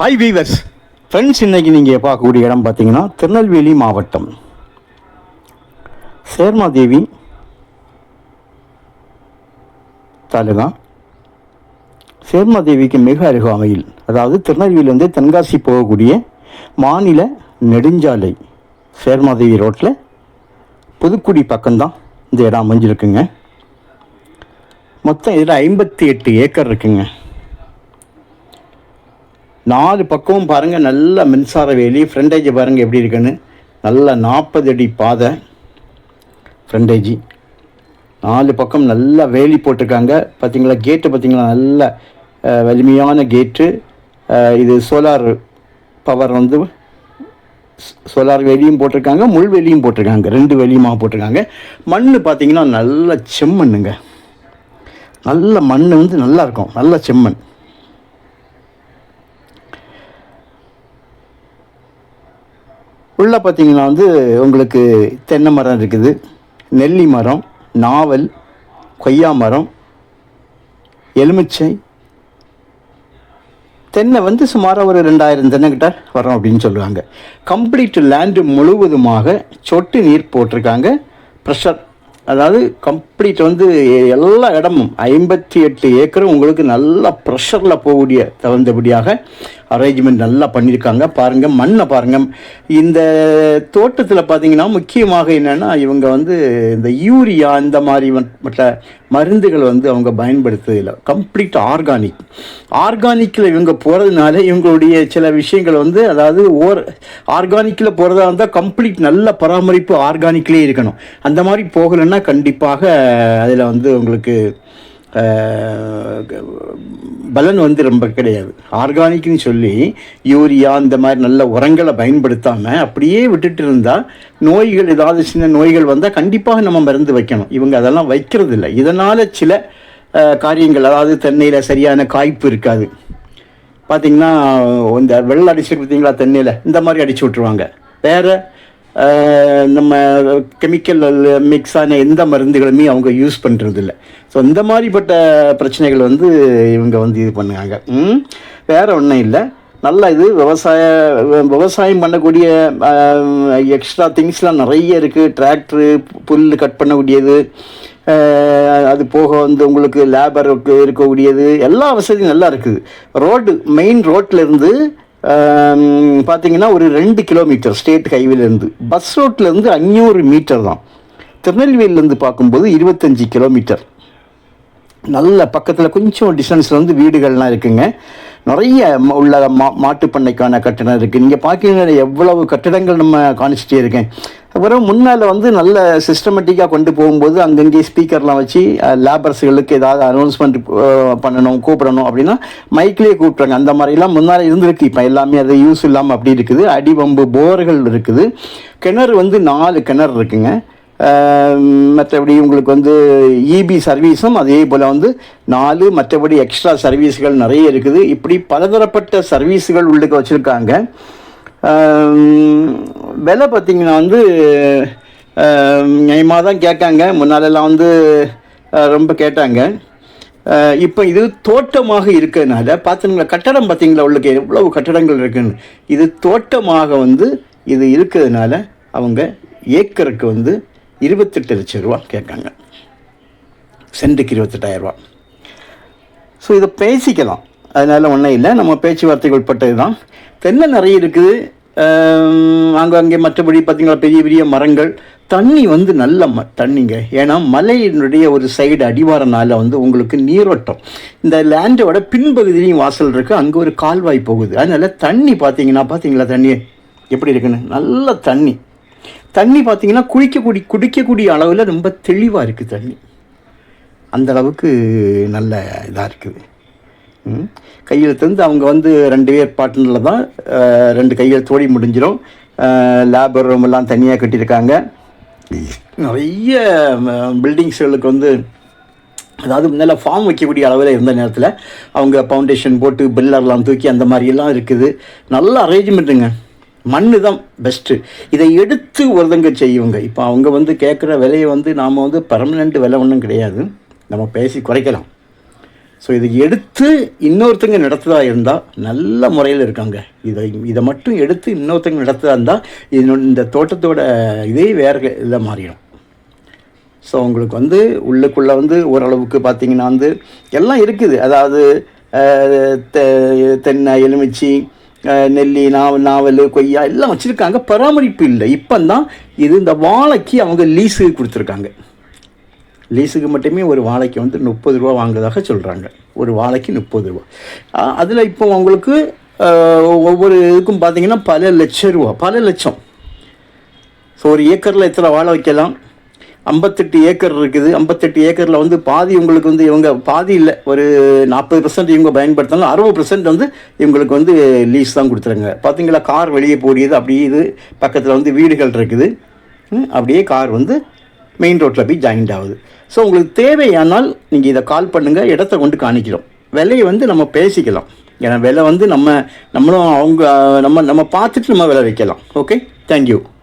Hi viewers friends இன்னைக்கு நீங்கள் பார்க்கக்கூடிய இடம் பார்த்தீங்கன்னா திருநெல்வேலி மாவட்டம். சேர்மாதேவி தாலுகா. சேர்மாதேவிக்கு மிக அருகாமையில் அதாவது திருநெல்வேலியிலேருந்து தென்காசி போகக்கூடிய மாநில நெடுஞ்சாலை சேர்மாதேவி ரோட்டில் புதுக்குடி பக்கம்தான் இந்த இடம் அமைஞ்சிருக்குங்க. மொத்தம் இதில் ஐம்பத்தி எட்டு ஏக்கர் இருக்குங்க. நாலு பக்கமும் பாருங்கள் நல்ல மின்சார வேலி. ஃப்ரண்டேஜ் பாருங்கள் எப்படி இருக்குன்னு. நல்ல நாற்பது அடி பாதை. ஃப்ரண்டேஜி நாலு பக்கம் நல்ல வேலி போட்டிருக்காங்க. பார்த்தீங்களா கேட்டு பார்த்தீங்களா நல்ல வலிமையான கேட்டு இது சோலார் பவர் வந்து சோலார் வேலியும் போட்டிருக்காங்க முள் வேலியும் போட்டிருக்காங்க. ரெண்டு வேலியுமாக போட்டிருக்காங்க. மண் பார்த்தீங்கன்னா நல்ல செம்மண்ணுங்க. நல்ல மண் வந்து நல்லா இருக்கும். நல்ல செம்மண். உள்ளே பார்த்தீங்கன்னா வந்து உங்களுக்கு தென்னை மரம் இருக்குது. நெல்லி மரம் நாவல் கொய்யா மரம் எலுமிச்சை. தென்னை வந்து சுமாராக ஒரு ரெண்டாயிரம் தென்னைக்கிட்ட வரோம் அப்படின்னு சொல்லுவாங்க. கம்ப்ளீட் லேண்டு முழுவதுமாக சொட்டு நீர் போட்டிருக்காங்க. ப்ரெஷர் அதாவது கம் கம்ப்ளீட் வந்து எல்லா இடமும் ஐம்பத்தி எட்டு ஏக்கரும் உங்களுக்கு நல்லா ப்ரெஷரில் போகக்கூடிய தகுந்தபடியாக அரேஞ்ச்மெண்ட் நல்லா பண்ணியிருக்காங்க. பாருங்கள் மண்ணை பாருங்கள் இந்த தோட்டத்தில் பார்த்தீங்கன்னா முக்கியமாக என்னென்னா இவங்க வந்து இந்த யூரியா இந்த மாதிரி மற்ற மருந்துகள் வந்து அவங்க பயன்படுத்துவதில்லை கம்ப்ளீட் ஆர்கானிக் ஆர்கானிக்கில் இவங்க போகிறதுனால இவங்களுடைய சில விஷயங்கள் வந்து அதாவது ஓர் ஆர்கானிக்கில் போகிறதா இருந்தால் கம்ப்ளீட் நல்ல பராமரிப்பு ஆர்கானிக்லேயே இருக்கணும். அந்த மாதிரி போகலைன்னா கண்டிப்பாக அதில் வந்து உங்களுக்கு பலன் வந்து ரொம்ப கிடையாது. ஆர்கானிக்னு சொல்லி யூரியா இந்த மாதிரி நல்ல உரங்களை பயன்படுத்தாமல் அப்படியே விட்டுட்டு இருந்தால் நோய்கள் ஏதாவது சின்ன நோய்கள் வந்தால் கண்டிப்பாக நம்ம மருந்து வைக்கணும். இவங்க அதெல்லாம் வைக்கிறது இல்லை இதனால் சில காரியங்கள் அதாவது தென்னையில் சரியான காய்ப்பு இருக்காது. பார்த்தீங்கன்னா இந்த வெள்ளை அடிச்சு பார்த்தீங்களா தென்னையில்? இந்த மாதிரி அடிச்சு விட்ருவாங்க வேறு நம்ம கெமிக்கல் மிக்ஸ் ஆன எந்த மருந்துகளுமே அவங்க யூஸ் பண்ணுறதில்ல ஸோ இந்த மாதிரிப்பட்ட பிரச்சனைகள் வந்து இவங்க வந்து இது பண்ணுவாங்க வேறு ஒன்றும் இல்லை. நல்ல இது விவசாய விவசாயம் பண்ணக்கூடிய எக்ஸ்ட்ரா திங்ஸ்லாம் நிறைய இருக்குது டிராக்டரு புல் கட் பண்ணக்கூடியது. அது போக வந்து உங்களுக்கு லேபருக்கு இருக்கக்கூடியது. எல்லா வசதியும் நல்லா இருக்குது. ரோடு மெயின் ரோட்டிலேருந்து பார்த்தீங்கன்னா ஒரு ரெண்டு கிலோமீட்டர் ஸ்டேட் ஹைவேலேருந்து பஸ் ரோட்லேருந்து அஞ்சூறு மீட்டர் தான். திருநெல்வேலியிலேருந்து பார்க்கும்போது இருபத்தஞ்சி கிலோமீட்டர் நல்ல பக்கத்தில் கொஞ்சம் டிஸ்டன்ஸில் வந்து வீடுகள்லாம் இருக்குங்க. நிறைய ம- உள்ள மா மாட்டுப் பண்ணைக்கான இருக்குது நீங்கள் பார்க்கீங்க எவ்வளவு கட்டடங்கள் நம்ம காணிச்சிட்டே இருக்கேன். அப்புறம் முன்னால் வந்து நல்ல சிஸ்டமேட்டிக்காக கொண்டு போகும்போது அங்கங்கே ஸ்பீக்கர்லாம் வச்சு லேபர்ஸுகளுக்கு ஏதாவது அனௌன்ஸ்மெண்ட் பண்ணணும் கூப்பிடணும் அப்படின்னா மைக்லேயே கூப்பிட்றாங்க அந்த மாதிரிலாம் முன்னால் இருந்திருக்கு. இப்போ எல்லாமே அது யூஸ் இல்லாமல் அப்படி இருக்குது. அடிபம்பு போர்கள் இருக்குது. கிணறு வந்து நாலு கிணறு இருக்குங்க. மற்றபடி உங்களுக்கு வந்து இபி சர்வீஸும் அதே போல் வந்து நாலு மற்றபடி எக்ஸ்ட்ரா சர்வீஸ்கள் நிறைய இருக்குது. இப்படி பலதரப்பட்ட சர்வீஸுகள் உள்ளுக்கு வச்சுருக்காங்க. விலை பார்த்திங்கன்னா வந்து நியமாக தான் கேட்காங்க. முன்னாலெல்லாம் வந்து ரொம்ப கேட்டாங்க. இப்போ இது தோட்டமாக இருக்கிறதுனால பார்த்துங்களா கட்டடம் பார்த்தீங்களா உள்ளுக்கு எவ்வளவு கட்டடங்கள் இருக்குன்னு. இது தோட்டமாக வந்து இது இருக்கிறதுனால அவங்க ஏக்கருக்கு வந்து இருபத்தெட்டு லட்சம் ரூபா கேட்காங்க. சென்ட்டுக்கு இருபத்தெட்டாயிரரூபா ஸோ இதை பேசிக்கலாம். அதனால் ஒன்றும் இல்லை. நம்ம பேச்சுவார்த்தைக்கு உட்பட்டது தான் தென்னை நிறைய இருக்குது. அங்கே அங்கே மற்றபடி பார்த்திங்களா பெரிய பெரிய மரங்கள். தண்ணி வந்து நல்ல ம தண்ணிங்க. ஏன்னா மலையினுடைய ஒரு சைடு அடிவாரனால் வந்து உங்களுக்கு நீரோட்டம். இந்த லேண்டோட பின்பகுதியிலையும் வாசல் இருக்குது அங்கே ஒரு கால்வாய் போகுது. அதனால் தண்ணி பார்த்தீங்கன்னா பார்த்தீங்களா தண்ணி? எப்படி இருக்குன்னு? நல்ல தண்ணி. தண்ணி பார்த்தீங்கன்னா குடிக்கக்கூடிய குடிக்கக்கூடிய அளவில் ரொம்ப தெளிவாக இருக்குது தண்ணி. அந்த அளவுக்கு நல்ல இதாக இருக்குது. கையெழுத்து வந்து அவங்க வந்து ரெண்டு பேர் பார்ட்னரில் தான் ரெண்டு கையெழுத்தோடி முடிஞ்சிடும். லேபர் ரூம் எல்லாம் தனியாக கட்டியிருக்காங்க. நிறைய பில்டிங்ஸ்களுக்கு வந்து அதாவது நல்ல ஃபார்ம் வைக்கக்கூடிய அளவில் இருந்த நேரத்தில் அவங்க ஃபவுண்டேஷன் போட்டு பில்லர்லாம் தூக்கி அந்த மாதிரியெல்லாம் இருக்குது. நல்ல அரேஞ்ச்மெண்ட்டுங்க மண்ணு தான் பெஸ்ட்டு இதை எடுத்து ஒருதங்க செய்வங்க இப்போ அவங்க வந்து கேட்குற விலையை வந்து நாம் வந்து பர்மனெண்ட் விலை ஒன்றும் கிடையாது. நம்ம பேசி குறைக்கலாம். ஸோ இதை எடுத்து இன்னொருத்தங்க நடத்துதா இருந்தால் நல்ல முறையில் இருக்காங்க. இதை இதை மட்டும் எடுத்து இன்னொருத்தங்க நடத்துதா இருந்தால் இதனோட இந்த தோட்டத்தோட இதே வேறு இதில் மாறிடும். ஸோ உங்களுக்கு வந்து உள்ளுக்குள்ளே வந்து ஓரளவுக்கு பார்த்தீங்கன்னா வந்து எல்லாம் இருக்குது. அதாவது தெ- தென்னை எலுமிச்சி நெல்லி நாவ நாவல் கொய்யா எல்லாம் வச்சுருக்காங்க. பராமரிப்பு இல்லை. இப்போ தான் இது இந்த வாழைக்கு அவங்க லீஸு கொடுத்துருக்காங்க. லீஸுக்கு மட்டுமே ஒரு வாழைக்கு வந்து முப்பது ரூபா வாங்குறதாக சொல்கிறாங்க ஒரு வாழைக்கு முப்பது ரூபா. அதில் இப்போ உங்களுக்கு ஒவ்வொரு இதுக்கும் பார்த்தீங்கன்னா பல லட்சம் ரூபா பல லட்சம். ஸோ ஒரு ஏக்கரில் எத்தனை வாழை வைக்கலாம்? ஐம்பத்தெட்டு ஏக்கர் இருக்குது. ஐம்பத்தெட்டு ஏக்கரில் வந்து பாதி உங்களுக்கு வந்து இவங்க பாதி இல்லை ஒரு நாற்பது பர்சன்ட் இவங்க பயன்படுத்தினாலும் அறுபது பர்சன்ட் வந்து இவங்களுக்கு வந்து லீஸ் தான் கொடுத்துருங்க பார்த்தீங்களா கார் வெளியே போடியது அப்படியே இது பக்கத்தில் வந்து வீடுகள் இருக்குது. அப்படியே கார் வந்து மெயின் ரோட்டில் போய் ஜாயின்ட் ஆகுது. ஸோ உங்களுக்கு தேவையானால் நீங்கள் இதை கால் பண்ணுங்கள் இடத்த கொண்டு காணிக்கிறோம். விலையை வந்து நம்ம பேசிக்கலாம். ஏன்னா விலை வந்து நம்ம நம்மளும் அவங்க நம்ம நம்ம பார்த்துட்டு நம்ம விலை வைக்கலாம். Okay thank you